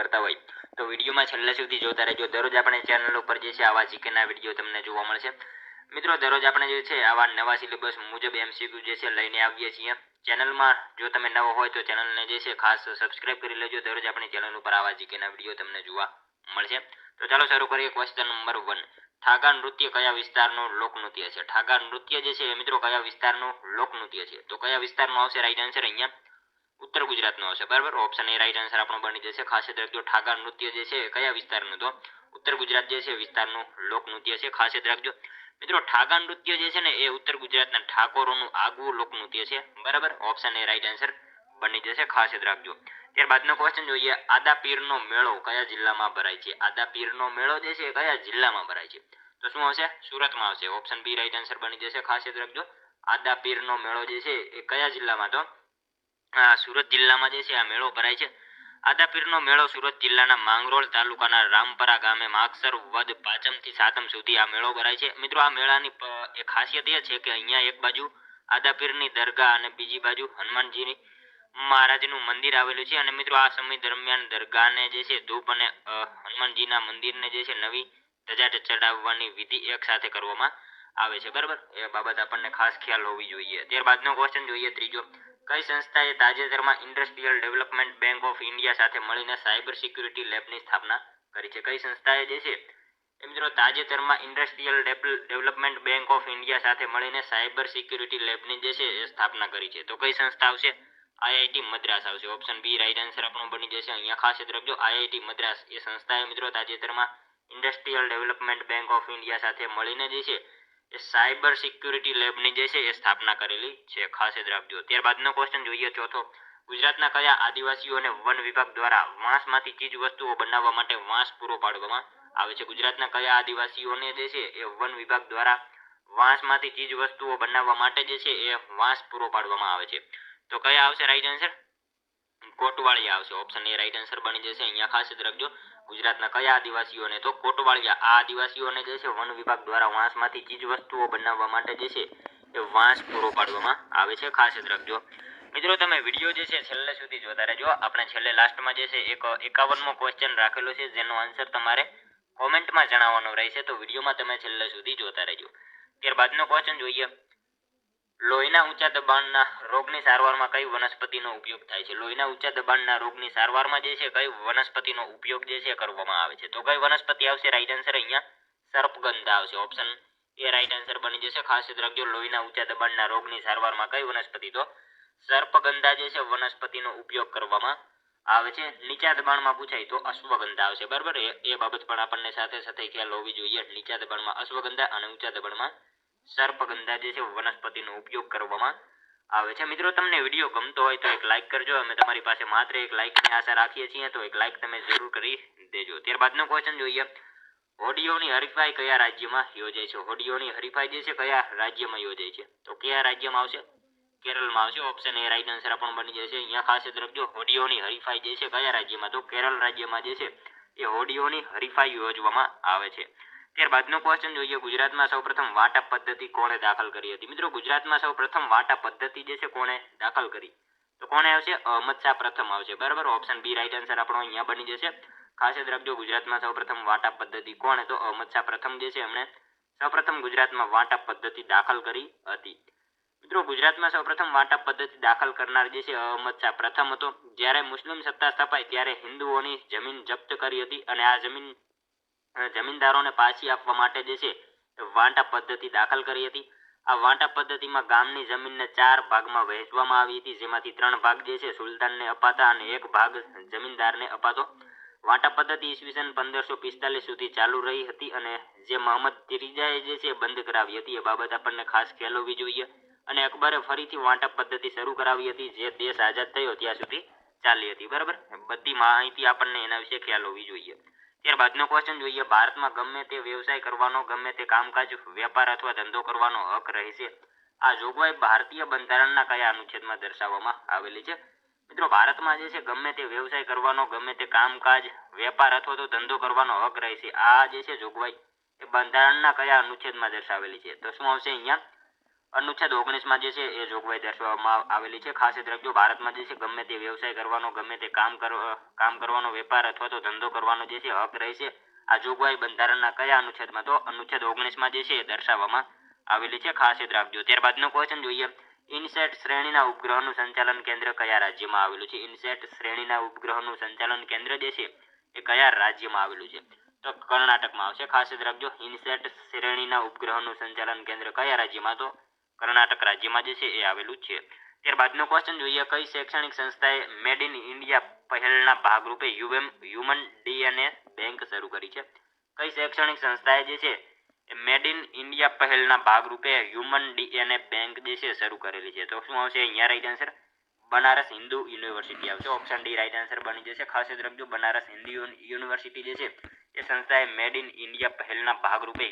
કરતા હોય. તો વિડીયોમાં છેલ્લે સુધી જોતા રહેજો. દરરોજ આપણે ચેનલ ઉપર જે છે આવા જીકેના વીડિયો તમને જોવા મળશે. મિત્રો, દરરોજ આપણે જે છે આવા નવા સિલેબસ મુજબ એમસીક્યુ જે છે લઈને આવીએ છીએ. ચેનલમાં જો તમે નવો હોય તો ચેનલને જે છે ખાસ સબસ્ક્રાઇબ કરી લેજો. દરરોજ આપણી ચેનલ ઉપર આવા જીકેના વીડિયો તમને જોવા મળશે. તો ચાલો શરૂ કરીએ ક્વેશ્ચન નંબર વન ઠાગા નૃત્ય કયા વિસ્તારનું લોકનૃત્ય છે? ઠાગા નૃત્ય જે છે મિત્રો કયા વિસ્તારનું લોકનૃત્ય છે? તો કયા વિસ્તારનું આવશે? રાઈટ આન્સર અહીંયા. ઉત્તર ગુજરાતનો આવશે બરાબર? ઓપ્શન એ રાઈટ આન્સર આપણો બની જશે. ખાસ યાદ રાખજો, ઠાકર નૃત્ય જે છે, કયા વિસ્તારનું તો? ઉત્તર ગુજરાત જે છે, વિસ્તારનું લોકનૃત્ય છે, ખાસ યાદ રાખજો. મિત્રો ઠાગા નૃત્ય જે છે ને, એ ઉત્તર ગુજરાતના ઠાકોરોનું આગવું લોકનૃત્ય છે. બરાબર? ઓપ્શન એ રાઈટ આન્સર બની જશે. ખાસ યાદ રાખજો. ત્યારબાદનો ક્વેશ્ચન જોઈએ. આદા પીરનો મેળો કયા જિલ્લામાં ભરાય છે? આદા પીરનો મેળો જે છે કયા જિલ્લામાં ભરાય છે? તો શું આવશે? સુરતમાં આવશે. ઓપ્શન બી રાઈટ આન્સર બની જશે. ખાસ યાદ રાખજો. આદા પીરનો મેળો જે છે, એ કયા જિલ્લામાં તો? સુરત જિલ્લામાં જે છે, આ મેળો ભરાય છે. આદાપીરનો મેળો સુરત જિલ્લાના માંગરોળ તાલુકાના રામપરા ગામે માગસર વદ પાંચમથી સાતમ સુધી આ મેળો ભરાય છે. મિત્રો, આ મેળાની એક ખાસિયત એ છે કે અહીંયા એક બાજુ આદાપીરની દરગાહ અને બીજી બાજુ હનુમાનજીની મહારાજનું મંદિર આવેલું છે. અને મિત્રો, આ સમય દરમિયાન દરગાહને જે છે, ધૂપ અને હનુમાનજીના મંદિરને જે છે, નવી ધજા ચડાવવાની વિધિ એક સાથે કરવામાં આવે છે. બરાબર? એ બાબત આપણને ખાસ ખ્યાલ હોવી જોઈએ. ત્યારબાદનો ક્વેશ્ચન જોઈએ ત્રીજો. કઈ સંસ્થાએ તાજેતરમાં industrial development bank of India સાથે મળીને સાયબર સિક્યુરિટી લેબની સ્થાપના કરી છે? કઈ સંસ્થાએ જે છે? એ મિત્રો તાજેતરમાં industrial development bank of India સાથે મળીને સાયબર સિક્યુરિટી લેબની જે છે એ સ્થાપના કરી છે. તો કઈ સંસ્થા આવશે? આઈઆઈટી મદ્રાસ આવશે. ઓપ્શન બી રાઈટ આન્સર આપણો બની જશે. અહીંયા ખાસ યાદ રાખજો, આઈઆઈટી મદ્રાસ એ સંસ્થાએ મિત્રો તાજેતરમાં industrial development bank of India સાથે મળીને જે છે એ સાયબર સિક્યુરિટી લેબની જે છે એ સ્થાપના કરેલી છે, ખાસ યાદ રાખજો. ત્યારબાદનો ક્વેશ્ચન જોઈએ, ચોથો. ગુજરાતના કયા આદિવાસીઓને વન વિભાગ દ્વારા વાંસમાંથી ચીજ વસ્તુઓ બનાવવા માટે વાંસ પૂરો પાડવામાં આવે છે? ગુજરાતના કયા આદિવાસીઓને જે છે એ વન વિભાગ દ્વારા વાંસમાંથી ચીજ વસ્તુઓ બનાવવા માટે જે છે એ વાંસ પૂરો પાડવામાં આવે છે? તો કયા આવશે? રાઈટ આન્સર કોટવાળી આવશે. ઓપ્શન એ રાઈટ આન્સર બની જશે. અહીંયા ખાસ યાદ રાખજો. ગુજરાતના કયા આદિવાસીઓને તો કોટવાળિયા આ આદિવાસીઓને જે છે વન વિભાગ દ્વારા વાંસમાંથી ચીજ વસ્તુઓ બનાવવા માટે જે છે એ વાંસ પૂરો પાડવામાં આવે છે. ખાસ યાદ રાખજો. મિત્રો, તમે વીડિયો જે છે છેલ્લે સુધી જોતા રહેજો. આપણે છેલ્લે લાસ્ટમાં જે છે એક એકાવનમો ક્વેશ્ચન રાખેલો છે. જેનો આન્સર તમારે કોમેન્ટમાં જણાવવાનો રહેશે. તો વિડીયોમાં તમે છેલ્લે સુધી જોતા રહેજો. ત્યારબાદનો ક્વેશ્ચન જોઈએ. લોહીના ઊંચા દબાણના રોગની સારવારમાં કઈ વનસ્પતિનો ઉપયોગ થાય છે? લોહીના ઊંચા દબાણના રોગની સારવારમાં જે છે, કઈ વનસ્પતિનો ઉપયોગ જે છે કરવામાં આવે છે? તો કઈ વનસ્પતિ આવશે? રાઈટ આન્સર અહીંયા સર્પગંધા આવશે. ઓપ્શન એ રાઈટ આન્સર બની જશે. ખાસ યાદ રાખજો, લોહીના ઊંચા દબાણના રોગની સારવારમાં કઈ વનસ્પતિ? તો સર્પગંધા જે છે, વનસ્પતિનો ઉપયોગ કરવામાં આવે છે. નીચા દબાણમાં પૂછાય તો અશ્વગંધા આવશે. બરાબર? એ બાબત પણ આપણને સાથે સાથે ખ્યાલ હોવી જોઈએ. નીચા દબાણમાં અશ્વગંધા અને ઊંચા દબાણમાં સર્પગંધા જે છે, વનસ્પતિનો ઉપયોગ કરવામાં આવે છે. મિત્રો, તમને વીડિયો ગમતો હોય તો એક લાઇક કરજો. અમે તમારી પાસે માત્ર એક લાઇકની આશા રાખીએ છીએ, તો એક લાઇક તમે જરૂર કરી દેજો. ત્યારબાદનો ક્વેશ્ચન જોઈએ. હોડીઓની હરીફાઈ કયા રાજ્યમાં યોજાય છે? હોડીઓની હરીફાઈ જે છે, કયા રાજ્યમાં યોજાય છે? તો કયા રાજ્યમાં આવશે? કેરળમાં આવશે. ઓપ્શન એ રાઈટ આન્સર પણ બની જશે. અહીંયા ખાસ યાદ રાખજો, હોડીઓની હરીફાઈ જે છે, કયા રાજ્યમાં? તો કેરળ રાજ્યમાં જે છે, એ હોડીઓની હરીફાઈ યોજવામાં આવે છે. ત્યારબાદનો ક્વેશ્ચન જોઈએ. ગુજરાતમાં સૌપ્રથમ વાટા પદ્ધતિ કોણે દાખલ કરી હતી? મિત્રો, ગુજરાતમાં સૌપ્રથમ વાટા પદ્ધતિ જે છે કોણે દાખલ કરી? તો કોણે આવશે? અહમદ શાહ પ્રથમ આવશે. બરાબર? ઓપ્શન બી રાઈટ આન્સર આપણો અહીંયા બની જશે. ખાસ યાદ રાખજો, ગુજરાતમાં સૌપ્રથમ વાટા પદ્ધતિ કોણે? તો અહમદ શાહ પ્રથમ જે છે એમણે સૌપ્રથમ ગુજરાતમાં વાટા પદ્ધતિ દાખલ કરી હતી. મિત્રો, ગુજરાતમાં સૌપ્રથમ વાટા પદ્ધતિ દાખલ કરનાર જે છે અહમદ શાહ પ્રથમ હતો. જ્યારે મુસ્લિમ સત્તા સ્થપાઈ, ત્યારે હિન્દુઓની જમીન જપ્ત કરી હતી અને આ જમીન જમીનદારોને પાછી આપવા માટે જે છે, વાંટા પદ્ધતિ દાખલ કરી હતી. આ વાંટા પદ્ધતિમાં ગામની જમીનને ચાર ભાગમાં વહેંચવામાં આવી હતી, જેમાંથી ત્રણ ભાગ જે છે, સુલતાનને અપાતા અને એક ભાગ જમીનદારને અપાતો. વાંટા પદ્ધતિ ઈસવીસન પંદરસો પિસ્તાલીસ સુધી ચાલુ રહી હતી અને જે મોહમ્મદ ત્રીજાએ જે છે, બંધ કરાવી હતી, એ બાબત આપણને ખાસ ખ્યાલ હોવી જોઈએ. અને અકબરે ફરીથી વાંટા પદ્ધતિ શરૂ કરાવી હતી, જે દેશ આઝાદ થયો ત્યાં સુધી ચાલી હતી. બરાબર? બધી માહિતી આપણને એના વિશે ખ્યાલ હોવી જોઈએ. ત્યારબાદનો ક્વેશ્ચન જોઈએ. ભારતમાં ગમે તે વ્યવસાય કરવાનો, ગમે તે કામકાજ, વેપાર અથવા ધંધો કરવાનો હક રહેશે. આ જોગવાઈ ભારતીય બંધારણના કયા અનુચ્છેદમાં દર્શાવવામાં આવેલી છે? મિત્રો, ભારતમાં જે છે, ગમે તે વ્યવસાય કરવાનો, ગમે તે કામકાજ, વેપાર અથવા તો ધંધો કરવાનો હક રહેશે. આ જે છે, જોગવાઈ એ બંધારણના કયા અનુચ્છેદમાં દર્શાવેલી છે? તો શું આવશે અહીંયા. અનુચ્છેદ ઓગણીસમાં જે છે એ જોગવાઈ દર્શાવવામાં આવેલી છે. ખાસ યાદ રાખજો, ભારતમાં જે છે ગમે તે વ્યવસાય કરવાનો, ગમે તે કામ કરવા કામ કરવાનો વેપાર અથવા તો ધંધો કરવાનો જે છે હક રહેશે આ જોગવાઈ બંધારણના કયા અનુચ્છેદમાં? તો અનુચ્છેદ ઓગણીસમાં જે છે એ દર્શાવવામાં આવેલી છે. ખાસ યાદ રાખજો. ત્યારબાદનો ક્વેશ્ચન જોઈએ. ઇનસેટ શ્રેણીના ઉપગ્રહનું સંચાલન કેન્દ્ર કયા રાજ્યમાં આવેલું છે? ઇનસેટ શ્રેણીના ઉપગ્રહનું સંચાલન કેન્દ્ર જે છે એ કયા રાજ્યમાં આવેલું છે? તો કર્ણાટકમાં આવશે. ખાસ યાદ રાખજો. ઇનસેટ શ્રેણીના ઉપગ્રહનું સંચાલન કેન્દ્ર કયા રાજ્યમાં? તો કર્ણાટક રાજ્યમાં જે છે એ આવેલું છે. ત્યારબાદનો ક્વેશ્ચન જોઈએ, કઈ શૈક્ષણિક સંસ્થાએ મેડ ઇન ઇન્ડિયા પહેલના ભાગરૂપે યુએમ હ્યુમન ડીએનએ બેંક શરૂ કરી છે? કઈ શૈક્ષણિક સંસ્થાએ જે છે મેડ ઇન ઇન્ડિયા પહેલના ભાગરૂપે હ્યુમન ડીએનએ બેંક જે છે શરૂ કરેલી છે? તો શું આવશે? અહીંયા right answer Banaras Hindu University આવશે. ઓપ્શન ડી રાઈટ આન્સર બની જશે. ખાસ યાદ રાખજો, બનારસ હિન્દુ યુનિવર્સિટી જે છે એ સંસ્થાએ મેડ ઇન ઇન્ડિયા પહેલના ભાગરૂપે